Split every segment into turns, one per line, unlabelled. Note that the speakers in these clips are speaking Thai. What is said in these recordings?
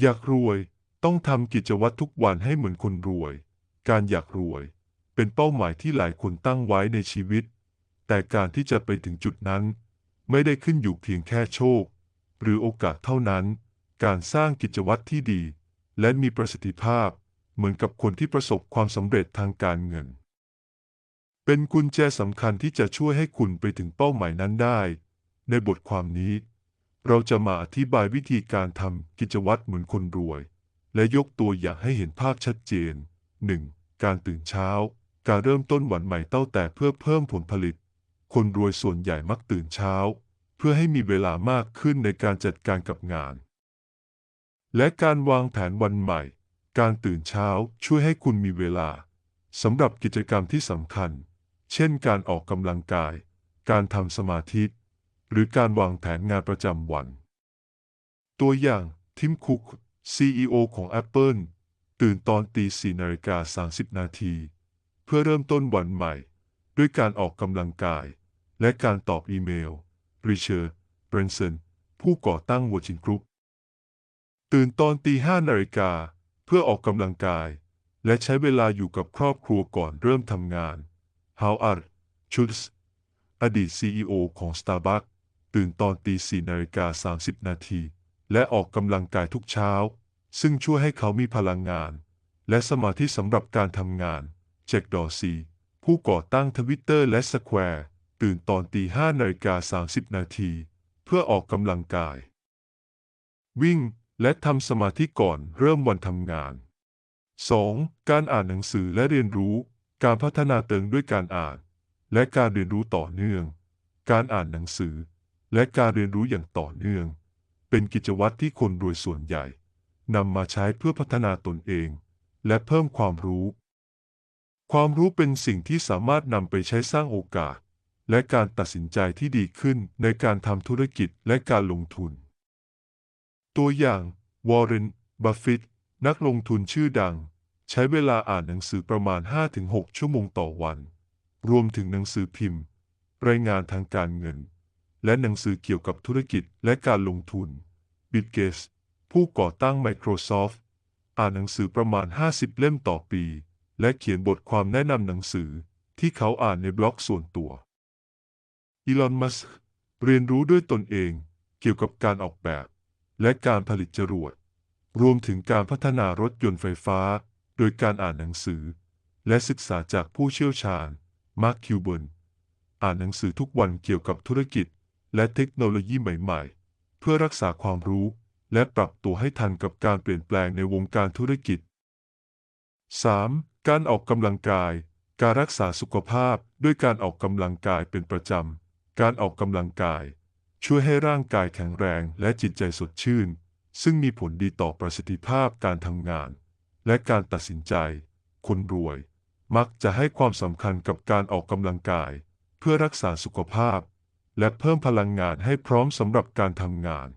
อยากรวย ต้องทำกิจวัตรทุกวันให้เหมือนคนรวย การอยากรวย เป็นเป้าหมายที่หลายคนตั้งไว้ในชีวิต แต่การที่จะไปถึงจุดนั้น ไม่ได้ขึ้นอยู่เพียงแค่โชค หรือโอกาสเท่านั้น การสร้างกิจวัตรที่ดี และมีประสิทธิภาพ เหมือนกับคนที่ประสบความสำเร็จทางการเงิน เป็นกุญแจสำคัญที่จะช่วยให้คุณไปถึงเป้าหมายนั้นได้ ในบทความนี้ เราจะมาอธิบายวิธีการทำกิจวัตรเหมือนคนรวย และยกตัวอย่างให้เห็นภาพชัดเจน 1. การตื่นเช้า การเริ่มต้นวันใหม่เต้าแต่เพื่อเพิ่มผลผลิต คนรวยส่วนใหญ่มักตื่นเช้า เพื่อให้มีเวลามากขึ้นในการจัดการกับงาน และการวางแผนวันใหม่ การตื่นเช้าช่วยให้คุณมีเวลาสำหรับกิจกรรมที่สำคัญ เช่นการออกกำลังกาย การทำสมาธิ หรือการวางแผนงานประจำวัน ตัวอย่างทิมคุก CEO ของ Apple ตื่นตอนตี4นาฬิกา30 นาที เพื่อเริ่มต้นวันใหม่ ด้วยการออกกำลังกาย และการตอบอีเมลริเชอร์เบรนสันผู้ก่อตั้ง Virgin Group ตื่นตอนตี5นาฬิกาเพื่อออกกำลังกาย และใช้เวลาอยู่กับครอบครัวก่อนเริ่มทำงาน Howard Schultz อดีต CEO ของ Starbucks ตื่นตอนตี4นาฬิกา30นาที และออกกำลังกายทุกเช้า ซึ่งช่วยให้เขามีพลังงาน และสมาธิสำหรับการทำงานแจ็คดอร์ซี ผู้ก่อตั้งทวิตเตอร์และสแควร์ตื่นตอนตี5นาฬิกา30นาที เพื่อออกกำลังกาย วิ่งและทำสมาธิก่อนเริ่มวันทำงาน 2. การอ่านหนังสือและเรียนรู้ การพัฒนาเติงด้วยการอ่าน และการเรียนรู้ต่อเนื่อง การอ่านหนังสือ และการเรียนรู้อย่างต่อเนื่อง เป็นกิจวัตรที่คนรวยส่วนใหญ่นำมาใช้เพื่อพัฒนาตนเอง และเพิ่มความรู้ ความรู้เป็นสิ่งที่สามารถนำไปใช้สร้างโอกาส และการตัดสินใจที่ดีขึ้นในการทำธุรกิจและการลงทุน ตัวอย่างวอร์เรน บัฟฟิตนักลงทุนชื่อดัง ใช้เวลาอ่านหนังสือประมาณ 5-6 ชั่วโมงต่อวัน รวมถึงหนังสือพิมพ์ รายงานทางการเงิน และหนังสือเกี่ยวกับธุรกิจและการลงทุน บิลเกส ผู้ก่อตั้ง Microsoft อ่านหนังสือประมาณ 50 เล่มต่อปี และเขียนบทความแนะนำหนังสือที่เขาอ่านในบล็อกส่วนตัว อีลอน มัสก์เรียนรู้ด้วยตนเองเกี่ยวกับการออกแบบ และการผลิตจรวด รวมถึงการพัฒนารถยนต์ไฟฟ้า โดยการอ่านหนังสือ และศึกษาจากผู้เชี่ยวชาญ มาร์ค คิวเบิร์น อ่านหนังสือทุกวันเกี่ยวกับธุรกิจ และเทคโนโลยีใหม่ๆ เพื่อรักษาความรู้ และปรับตัวให้ทันกับการเปลี่ยนแปลงในวงการธุรกิจ 3. การออกกำลังกาย การรักษาสุขภาพด้วยการออกกำลังกายเป็นประจำ การออกกำลังกาย ช่วยให้ร่างกายแข็งแรงและจิตใจสดชื่น ซึ่งมีผลดีต่อประสิทธิภาพการทำงาน และการตัดสินใจ คนรวย มักจะให้ความสำคัญกับการออกกำลังกาย เพื่อรักษาสุขภาพ และเพิ่มพลังงานให้พร้อมสำหรับการทำงาน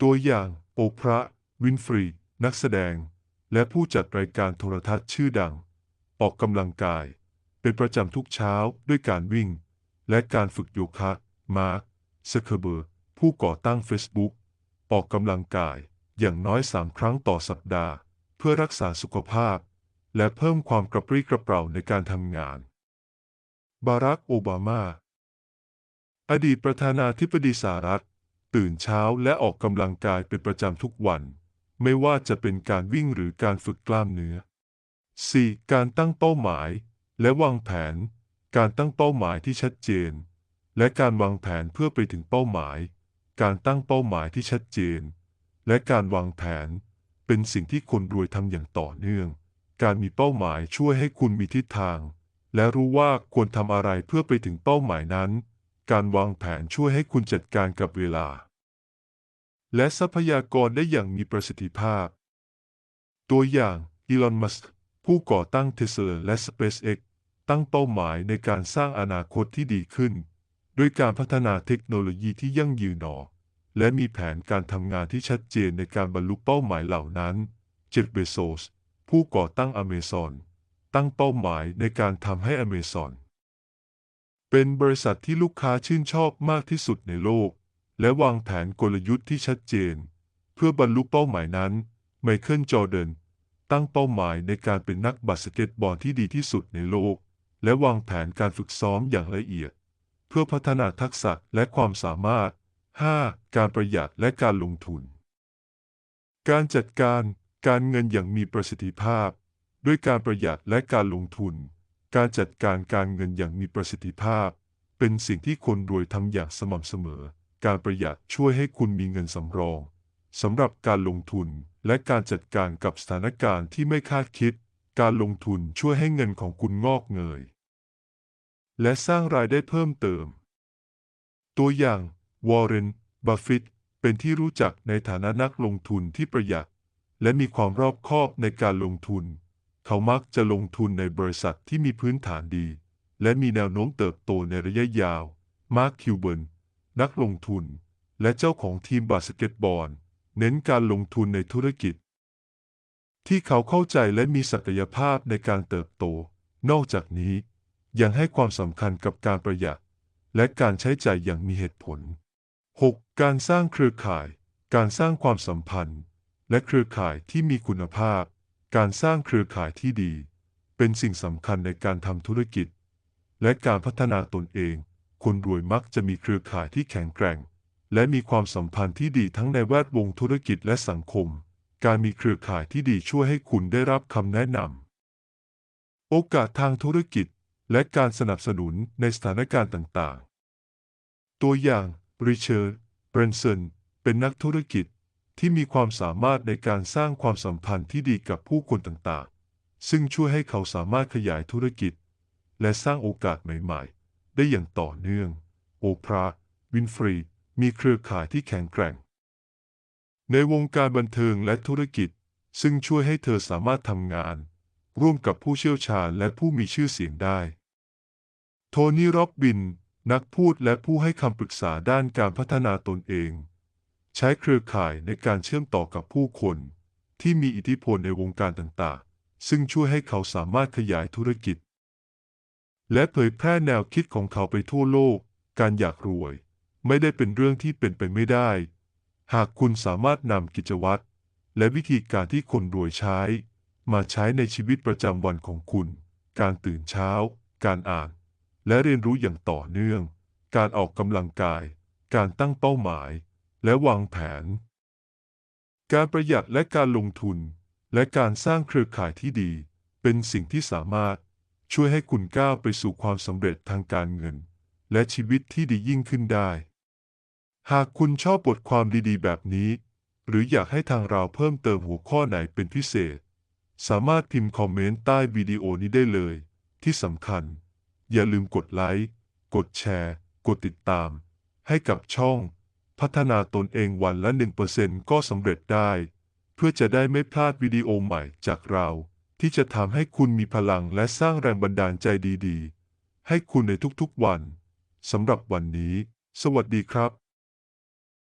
ตัวอย่าง โอปราห์วินฟรี นักแสดง และผู้จัดรายการโทรทัศน์ชื่อดัง ออกกำลังกาย เป็นประจำทุกเช้าด้วยการวิ่ง และการฝึกโยคะ มาร์คซเคอร์เบิร์ ผู้ก่อตั้ง Facebook ออกกำลังกายอย่างน้อยสามครั้งต่อสัปดาห์ เพื่อรักษาสุขภาพ และเพิ่มความกระปรี้กระเปร่าในการทำงาน บารักโอบามา อดีตประธานาธิบดีสหรัฐ ตื่นเช้าและออกกำลังกายเป็นประจำทุกวัน ไม่ว่าจะเป็นการวิ่งหรือการฝึกกล้ามเนื้อ 4. การตั้งเป้าหมาย และวางแผน การตั้งเป้าหมายที่ชัดเจน และการวางแผนเพื่อไปถึงเป้าหมาย การตั้งเป้าหมายที่ชัดเจน และการวางแผน เป็นสิ่งที่คนรวยทำอย่างต่อเนื่อง การมีเป้าหมายช่วยให้คุณมีทิศทาง และรู้ว่าควรทำอะไรเพื่อไปถึงเป้าหมายนั้น การวางแผนช่วยให้คุณจัดการกับเวลา และทรัพยากรได้อย่างมีประสิทธิภาพ ตัวอย่างอีลอน มัสก์ผู้ก่อตั้งเทสลาและ SpaceX ตั้งเป้าหมายในการสร้างอนาคตที่ดีขึ้น ด้วยการพัฒนาเทคโนโลยีที่ยั่งยืนออกและมีแผนการทำงานที่ชัดเจนในการบรรลุเป้าหมายเหล่านั้น เจฟเบโซส ผู้ก่อตั้งอเมซอน ตั้งเป้าหมายในการทำให้อเมซอน เป็นบริษัทที่ลูกค้าชื่นชอบมากที่สุดในโลก และวางแผนกลยุทธ์ที่ชัดเจน เพื่อบรรลุเป้าหมายนั้น ไมเคิลจอร์แดนตั้งเป้าหมายในการเป็นนักบาสเกตบอลที่ดีที่สุดในโลก และวางแผนการฝึกซ้อมอย่างละเอียด เพื่อพัฒนาทักษะและความสามารถ 5. การประหยัดและการลงทุน การจัดการการเงินอย่างมีประสิทธิภาพ ด้วยการประหยัดและการลงทุน การจัดการการเงินอย่างมีประสิทธิภาพ เป็นสิ่งที่คนรวยทำอย่างสม่ำเสมอ การประหยัดช่วยให้คุณมีเงินสำรองสำหรับการลงทุนและการจัดการกับสถานการณ์ที่ไม่คาดคิด การลงทุนช่วยให้เงินของคุณงอกเงย และสร้างรายได้เพิ่มเติม ตัวอย่างวอร์เรนบัฟฟิตเป็นที่รู้จักในฐานะนักลงทุนที่ประหยัด และมีความรอบคอบในการลงทุน เขามักจะลงทุนในบริษัทที่มีพื้นฐานดี และมีแนวโน้มเติบโตในระยะยาว มาร์คคิวเบิร์นนักลงทุน และเจ้าของทีมบาสเกตบอล เน้นการลงทุนในธุรกิจ ที่เขาเข้าใจและมีศักยภาพในการเติบโต นอกจากนี้ ยังให้ความสำคัญกับการประหยัด และการใช้จ่ายอย่างมีเหตุผล 6. การสร้างเครือข่าย การสร้างความสัมพันธ์ และเครือข่ายที่มีคุณภาพ การสร้างเครือข่ายที่ดี เป็นสิ่งสำคัญในการทำธุรกิจ และการพัฒนาตนเอง คนรวยมักจะมีเครือข่ายที่แข็งแกร่ง และมีความสัมพันธ์ที่ดีทั้งในแวดวงธุรกิจและสังคม การมีเครือข่ายที่ดีช่วยให้คุณได้รับคำแนะนำโอกาสทางธุรกิจ และการสนับสนุนในสถานการณ์ต่างๆ ตัวอย่างริชาร์ดเบรนสันเป็นนักธุรกิจ ที่มีความสามารถในการสร้างความสัมพันธ์ที่ดีกับผู้คนต่างๆ ซึ่งช่วยให้เขาสามารถขยายธุรกิจ และสร้างโอกาสใหม่ๆ ได้อย่างต่อเนื่อง โอปราห์วินฟรี มีเครือข่ายที่แข็งแกร่ง ในวงการบันเทิงและธุรกิจ ซึ่งช่วยให้เธอสามารถทำงาน ร่วมกับผู้เชี่ยวชาญและผู้มีชื่อเสียงได้ โทนี่ ร็อบบิน นักพูดและผู้ให้คำปรึกษาด้านการพัฒนาตนเอง ใช้เครือข่ายในการเชื่อมต่อกับผู้คน ที่มีอิทธิพลในวงการต่างๆ ซึ่งช่วยให้เขาสามารถขยายธุรกิจ และเผยแพร่แนวคิดของเขาไปทั่วโลก การอยากรวย ไม่ได้เป็นเรื่องที่เป็นไปไม่ได้ หากคุณสามารถนำกิจวัตรและวิธีการที่คนรวยใช้ มาใช้ในชีวิตประจำวันของคุณ การตื่นเช้า การอ่าน และเรียนรู้อย่างต่อเนื่อง การออกกำลังกาย การตั้งเป้าหมาย และวางแผน การประหยัดและการลงทุน และการสร้างเครือข่ายที่ดี เป็นสิ่งที่สามารถช่วยให้คุณก้าวไปสู่ความสำเร็จทางการเงิน และชีวิตที่ดียิ่งขึ้นได้ หากคุณชอบบทความดีๆ แบบนี้ หรืออยากให้ทางเราเพิ่มเติมหัวข้อไหนเป็นพิเศษ สามารถพิมพ์คอมเมนต์ใต้วิดีโอนี้ได้เลย ที่สำคัญ อย่าลืมกดไลค์ กดแชร์ กดติดตาม ให้กับช่อง พัฒนาตนเองวันละ1%ก็สำเร็จได้ เพื่อจะได้ไม่พลาดวิดีโอใหม่จากเรา ที่จะทำให้คุณมีพลังและสร้างแรงบันดาลใจดีๆ ให้คุณในทุกๆวันสำหรับวันนี้ สวัสดีครับ